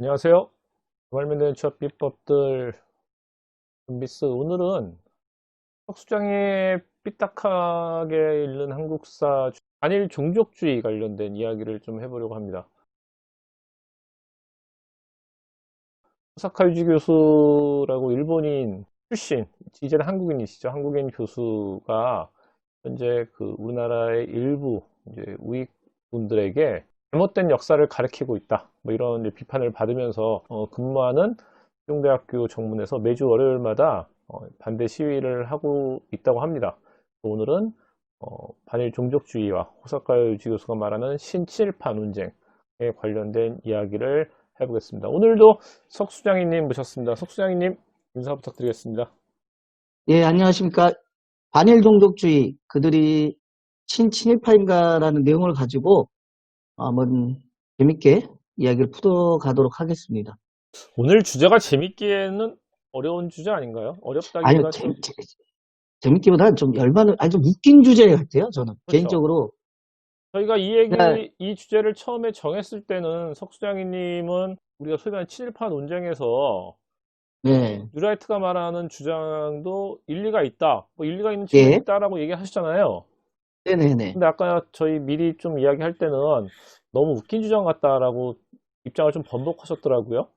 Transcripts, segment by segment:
안녕하세요. 말면된 취업 비법들 미스 오늘은 석수장에 삐딱하게 읽는 한국사 단일 종족주의 관련된 이야기를 좀 해보려고 합니다. 호사카 유지 교수라고 일본인 출신, 이제는 한국인이시죠. 한국인 교수가 현재 그 우리나라의 일부 이제 우익 분들에게 잘못된 역사를 가르치고 있다. 뭐 이런 비판을 받으면서 어, 근무하는 세종대학교 정문에서 매주 월요일마다 어, 반대 시위를 하고 있다고 합니다. 오늘은 어, 반일 종족주의와 호사카 유지 교수가 말하는 신칠파 논쟁에 관련된 이야기를 해보겠습니다. 오늘도 석수장이님 모셨습니다. 석수장이님 인사 부탁드리겠습니다. 예, 안녕하십니까. 반일 종족주의, 그들이 친친일파인가라는 내용을 가지고 한번 재밌게 이야기를 풀어가도록 하겠습니다. 오늘 주제가 재밌기에는 어려운 주제 아닌가요? 아니요, 어렵다기보다 재, 좀 재, 재밌기보다는 좀 열받는, 아니 좀 웃긴 주제 같아요, 저는. 그렇죠. 개인적으로. 저희가 이 얘기, 네. 이 주제를 처음에 정했을 때는 석수장님은 우리가 소위 말하는 친일파 논쟁에서 네. 뉴라이트가 말하는 주장도 일리가 있다. 뭐 일리가 있는 예. 측면이 있다라고 얘기하셨잖아요. 네네네. 근데 아까 저희 미리 좀 이야기할 때는 너무 웃긴 주장 같다라고 입장을 좀 번복하셨더라고요.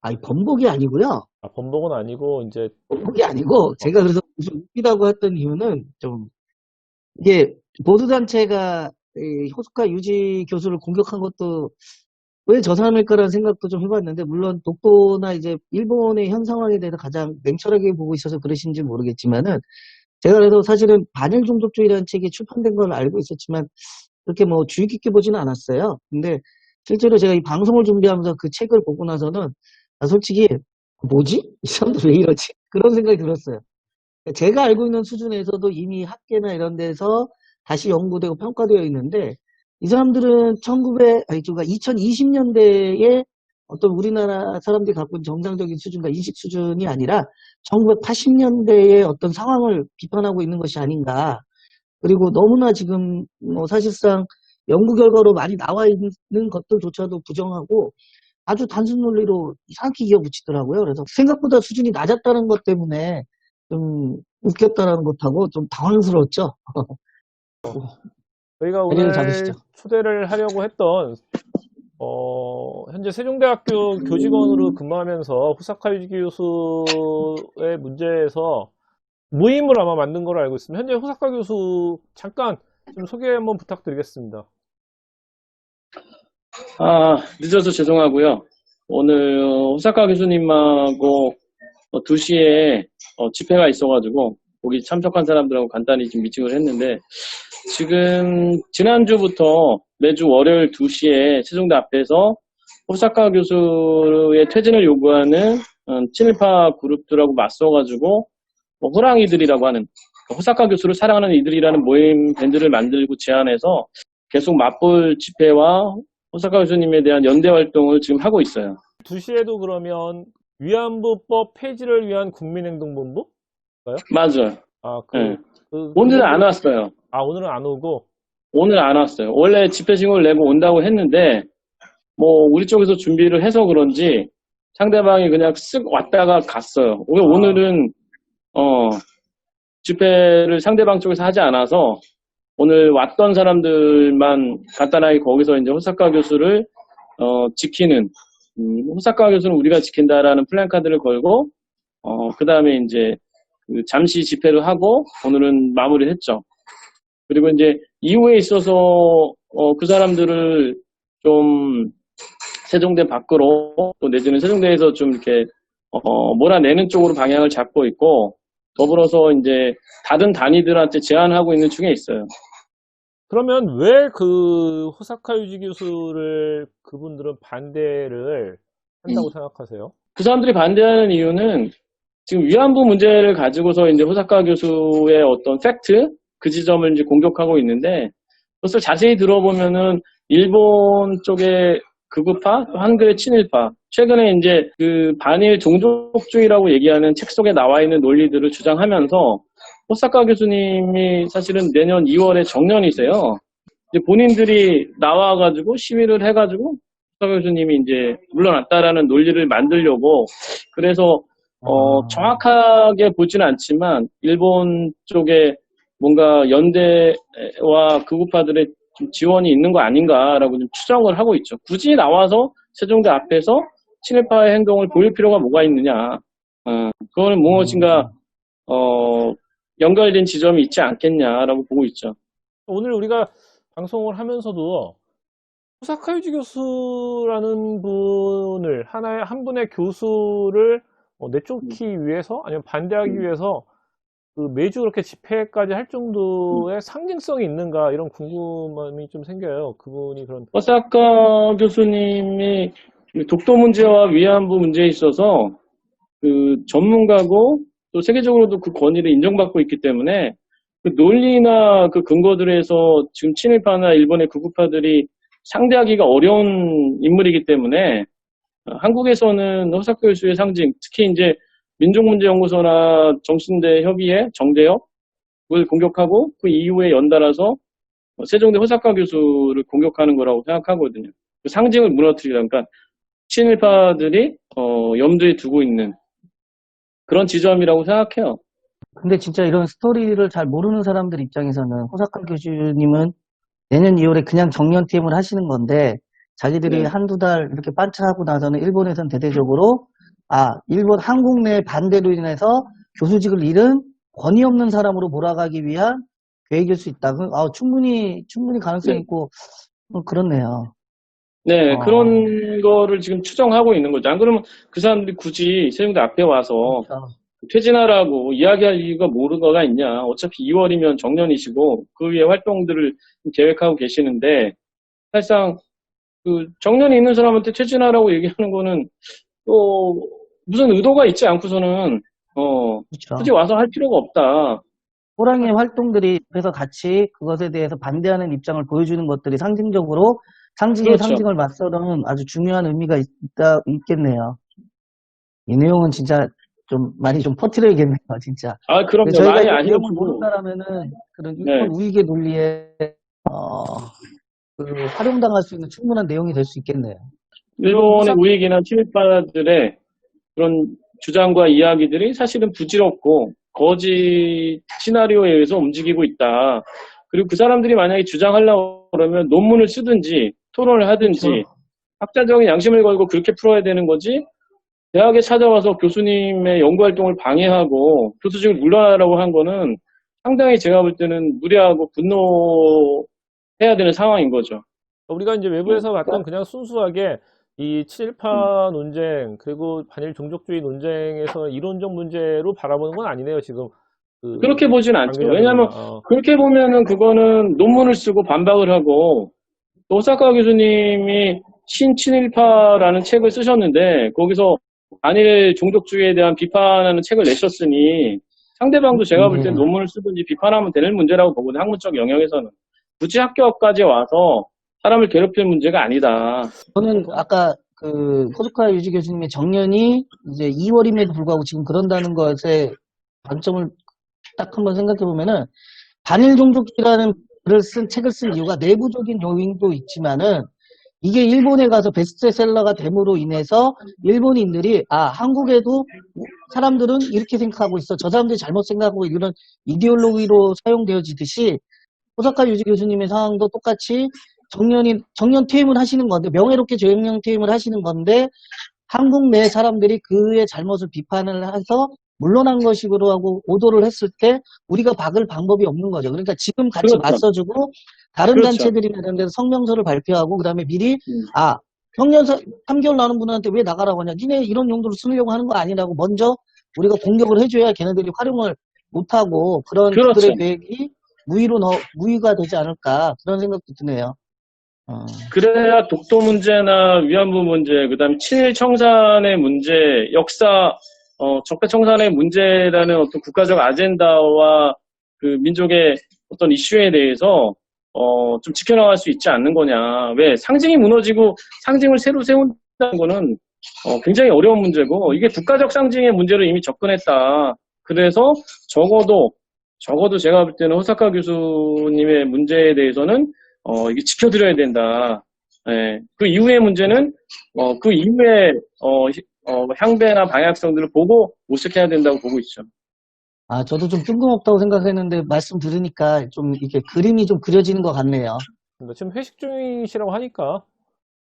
아니, 번복이 아니고요. 아, 번복은 아니고 이제 번복이 아니고, 제가 그래서 무슨 웃기다고 했던 이유는 좀, 이게, 보수 단체가 이 호스카 유지 교수를 공격한 것도 왜 저 사람일까라는 생각도 좀 해봤는데, 물론 독도나 이제 일본의 현 상황에 대해서 가장 냉철하게 보고 있어서 그러신지 모르겠지만은, 제가 그래도 사실은 반일 종족주의라는 책이 출판된 걸 알고 있었지만, 그렇게 뭐 주의 깊게 보지는 않았어요. 근데 실제로 제가 이 방송을 준비하면서 그 책을 보고 나서는, 아, 솔직히, 뭐지? 이 사람들 왜 이러지? 그런 생각이 들었어요. 제가 알고 있는 수준에서도 이미 학계나 이런 데서 다시 연구되고 평가되어 있는데, 이 사람들은 1900, 아니, 그러니까 2020년대에 어떤 우리나라 사람들이 갖고 있는 정상적인 수준과 인식 수준이 아니라 1980년대의 어떤 상황을 비판하고 있는 것이 아닌가. 그리고 너무나 지금 뭐 사실상 연구 결과로 많이 나와 있는 것들조차도 부정하고 아주 단순 논리로 이상하게 이어붙이더라고요. 그래서 생각보다 수준이 낮았다는 것 때문에 좀 웃겼다라는 것하고 좀 당황스러웠죠. 저희가 오늘. 초대를 하려고 했던 어, 현재 세종대학교 교직원으로 근무하면서 후사카 유지 교수의 문제에서 모임을 아마 만든 걸로 알고 있습니다. 현재 후사카 교수 잠깐 좀 소개 한번 부탁드리겠습니다. 아, 늦어서 죄송하고요. 오늘 어, 호사카 교수님하고 어, 2시에 어, 집회가 있어가지고 거기 참석한 사람들하고 간단히 지금 미팅을 했는데 지금 지난주부터 매주 월요일 2시에 세종대 앞에서 호사카 교수의 퇴진을 요구하는 어, 친일파 그룹들하고 맞서가지고 뭐 호랑이들이라고 하는 호사카 교수를 사랑하는 이들이라는 모임 밴드를 만들고 제안해서 계속 맞불 집회와 호사카 교수님에 대한 연대 활동을 지금 하고 있어요. 2시에도 그러면 위안부법 폐지를 위한 국민행동본부? 맞아요. 아, 그, 네. 그- 오늘은 안 왔어요. 아, 오늘은 안 오고 오늘 안 왔어요. 원래 집회 신고를 내고 온다고 했는데, 뭐, 우리 쪽에서 준비를 해서 그런지 상대방이 그냥 쓱 왔다가 갔어요. 오늘, 아. 오늘은, 어, 집회를 상대방 쪽에서 하지 않아서 오늘 왔던 사람들만 간단하게 거기서 이제 호사카 교수를, 어, 지키는, 음, 호사카 교수는 우리가 지킨다라는 플랜카드를 걸고, 어, 그 다음에 이제 그 잠시 집회를 하고 오늘은 마무리를 했죠. 그리고 이제 이후에 있어서 어, 그 사람들을 좀 세종대 밖으로 또 내지는 세종대에서 좀 이렇게 어, 몰아내는 쪽으로 방향을 잡고 있고 더불어서 이제 다른 단위들한테 제안하고 있는 중에 있어요. 그러면 왜 그 호사카 유지 교수를 그분들은 반대를 한다고 생각하세요? 그 사람들이 반대하는 이유는 지금 위안부 문제를 가지고서 이제 호사카 교수의 어떤 팩트 그 지점을 이제 공격하고 있는데 그것을 자세히 들어보면은 일본 쪽의 극우파, 또 한국의 친일파 최근에 이제 그 반일 종족주의라고 얘기하는 책 속에 나와 있는 논리들을 주장하면서 호사카 교수님이 사실은 내년 2월에 정년이세요. 이제 본인들이 나와가지고 시위를 해가지고 서 교수님이 이제 물러났다라는 논리를 만들려고 그래서 어, 아. 정확하게 보지는 않지만 일본 쪽에 뭔가 연대와 극우파들의 좀 지원이 있는 거 아닌가라고 좀 추정을 하고 있죠. 굳이 나와서 세종대 앞에서 친일파의 행동을 보일 필요가 뭐가 있느냐. 어, 그거는 무엇인가 어, 연결된 지점이 있지 않겠냐라고 보고 있죠. 오늘 우리가 방송을 하면서도 호사카 유지 교수라는 분을 하나의 한 분의 교수를 어, 내쫓기 위해서 아니면 반대하기 음. 위해서 그 매주 그렇게 집회까지 할 정도의 상징성이 있는가 이런 궁금함이 좀 생겨요. 그분이 그런 허사카 교수님이 독도 문제와 위안부 문제에 있어서 그 전문가고 또 세계적으로도 그 권위를 인정받고 있기 때문에 그 논리나 그 근거들에서 지금 친일파나 일본의 극우파들이 상대하기가 어려운 인물이기 때문에 어, 한국에서는 허사카 교수의 상징, 특히 이제 민족문제연구소나 정신대 협의회, 정대협을 공격하고 그 이후에 연달아서 어, 세종대 호사카 교수를 공격하는 거라고 생각하거든요. 그 상징을 무너뜨리다. 그러니까 친일파들이 어, 염두에 두고 있는 그런 지점이라고 생각해요. 근데 진짜 이런 스토리를 잘 모르는 사람들 입장에서는 호사카 교수님은 내년 2월에 그냥 정년 퇴임을 하시는 건데 자기들이 네. 한두 달 이렇게 반짝하고 나서는 일본에선 대대적으로 아 일본 한국 내 반대로 인해서 교수직을 잃은 권위 없는 사람으로 몰아가기 위한 계획일 수 있다. 그, 아, 충분히 충분히 가능성이 네. 있고 어, 그렇네요. 네, 어. 그런 거를 지금 추정하고 있는 거죠. 안 그러면 그 사람들이 굳이 세종대 앞에 와서 그러니까 퇴진하라고 이야기할 이유가 뭐가 있냐. 어차피 2월이면 정년이시고 그 위에 활동들을 계획하고 계시는데 사실상 그 정년이 있는 사람한테 퇴진하라고 얘기하는 거는 또 무슨 의도가 있지 않고서는 어 그렇죠. 굳이 와서 할 필요가 없다. 호랑이의 활동들이 그래서 같이 그것에 대해서 반대하는 입장을 보여주는 것들이 상징적으로 상징의 그렇죠. 상징을 맞서는 아주 중요한 의미가 있, 다 있겠네요. 이 내용은 진짜 좀 많이 좀 퍼뜨려야겠네요, 진짜. 아 그럼요. 근데 저희가 많이 이 아니고 내용을 모른다라면은 그런 네. 일본 우익의 논리에 어, 그 활용당할 수 있는 충분한 내용이 될 수 있겠네요. 일본의 우익이나 친일파들의 그런 주장과 이야기들이 사실은 부질없고 거짓 시나리오에 의해서 움직이고 있다. 그리고 그 사람들이 만약에 주장하려고 그러면 논문을 쓰든지 토론을 하든지 그렇죠. 학자적인 양심을 걸고 그렇게 풀어야 되는 거지 대학에 찾아와서 교수님의 연구 활동을 방해하고 교수직을 물러나라고 한 거는 상당히 제가 볼 때는 무례하고 분노해야 되는 상황인 거죠. 우리가 이제 외부에서 음. 봤던 그냥 순수하게 이 친일파 논쟁 그리고 반일 종족주의 논쟁에서 이론적 문제로 바라보는 건 아니네요 지금 그 그렇게 보진 않죠. 왜냐하면 어, 그렇게 보면은 그거는 논문을 쓰고 반박을 하고 또 오사카 교수님이 신친일파라는 책을 쓰셨는데 거기서 반일 종족주의에 대한 비판하는 책을 내셨으니 상대방도 제가 볼때 음. 논문을 쓰든지 비판하면 되는 문제라고 보거든요. 학문적 영역에서는. 굳이 학교까지 와서 사람을 괴롭힐 문제가 아니다. 저는 아까 그 호주카 유지 교수님의 정년이 이제 2월임에도 불구하고 지금 그런다는 것에 관점을 딱 한번 생각해 보면은 반일 종족이라는 글을 쓴 책을 쓴 이유가 내부적인 요인도 있지만은 이게 일본에 가서 베스트셀러가 됨으로 인해서 일본인들이 아 한국에도 사람들은 이렇게 생각하고 있어 저 사람들이 잘못 생각하고 이런 이데올로기로 사용되어지듯이 호사카 유지 교수님의 상황도 똑같이 정년이 정년 퇴임을 하시는 건데 명예롭게 정년 퇴임을 하시는 건데 한국 내 사람들이 그의 잘못을 비판을 해서 물러난 것이로 하고 오도를 했을 때 우리가 박을 방법이 없는 거죠. 그러니까 지금 같이 그렇죠. 맞서주고 다른 그렇죠. 단체들이나 이런 데서 성명서를 발표하고 그다음에 미리 음. 아 정년 3개월 나는 분한테 왜 나가라고 하냐 니네 이런 용도로 쓰려고 하는 거 아니라고 먼저 우리가 공격을 해줘야 걔네들이 활용을 못하고 그런 그렇죠. 그들의 계획이 무위로 넣, 무위가 되지 않을까 그런 생각도 드네요. 어. 그래야 독도 문제나 위안부 문제, 그 다음에 친일 청산의 문제, 역사, 어, 적폐 청산의 문제라는 어떤 국가적 아젠다와 그 민족의 어떤 이슈에 대해서 어, 좀 지켜나갈 수 있지 않는 거냐. 왜? 상징이 무너지고 상징을 새로 세운다는 거는 어, 굉장히 어려운 문제고 이게 국가적 상징의 문제로 이미 접근했다. 그래서 적어도 적어도 제가 볼 때는 호사카 교수님의 문제에 대해서는 어, 이게 지켜드려야 된다. 예, 그 이후의 문제는 어, 그 이후에 어, 히- 어, 향배나 방향성들을 보고 모색해야 된다고 보고 있죠. 아, 저도 좀 뜬금없다고 생각했는데 말씀 들으니까 좀 이게 그림이 좀 그려지는 것 같네요. 지금 회식 중이시라고 하니까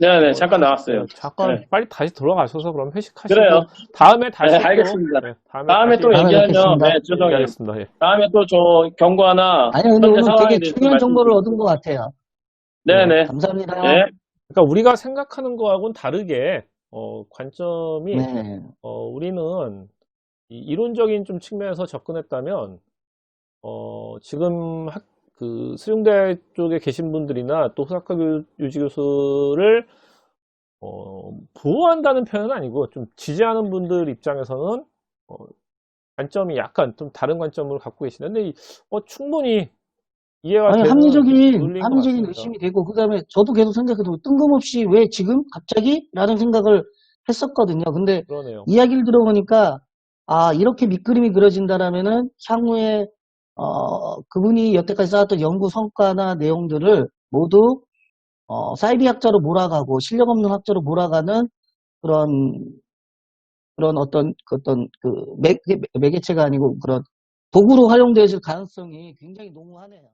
네네 잠깐 나왔어요. 네, 잠깐 네. 빨리 다시 돌아가셔서 그럼 회식하시고 그래요. 다음에 다시 네, 또- 알겠습니다. 네, 다음에, 다음에 다시 또 다음에 얘기하면 뵙겠습니다. 네, 죄송해요. 얘기하겠습니다. 예. 다음에 또 저 경과나 아니, 근데 현재 오늘 상황에 되게 대해서 중요한 말씀- 정보를 얻은 것 같아요. 네네. 감사합니다. 네. 그러니까 우리가 생각하는 거하고는 다르게 어, 관점이 네. 어, 우리는 이 이론적인 좀 측면에서 접근했다면 어, 지금 학, 그 수용대 쪽에 계신 분들이나 또 후사카 교- 유지 교수를 어, 보호한다는 표현은 아니고 좀 지지하는 분들 입장에서는 어, 관점이 약간 좀 다른 관점을 갖고 계시는데 이- 어, 충분히 이해가 아니, 합리적인, 합리적인. 의심이 되고, 그 다음에 저도 계속 생각해도 뜬금없이 왜 지금? 갑자기? 라는 생각을 했었거든요. 근데 그러네요. 이야기를 들어보니까, 아, 이렇게 밑그림이 그려진다라면은 향후에, 어, 그분이 여태까지 쌓았던 연구 성과나 내용들을 모두, 어, 사이비 학자로 몰아가고, 실력 없는 학자로 몰아가는 그런, 그런 어떤, 그 어떤, 그, 매, 매개체가 아니고 그런 도구로 활용될 가능성이 굉장히 농후하네요.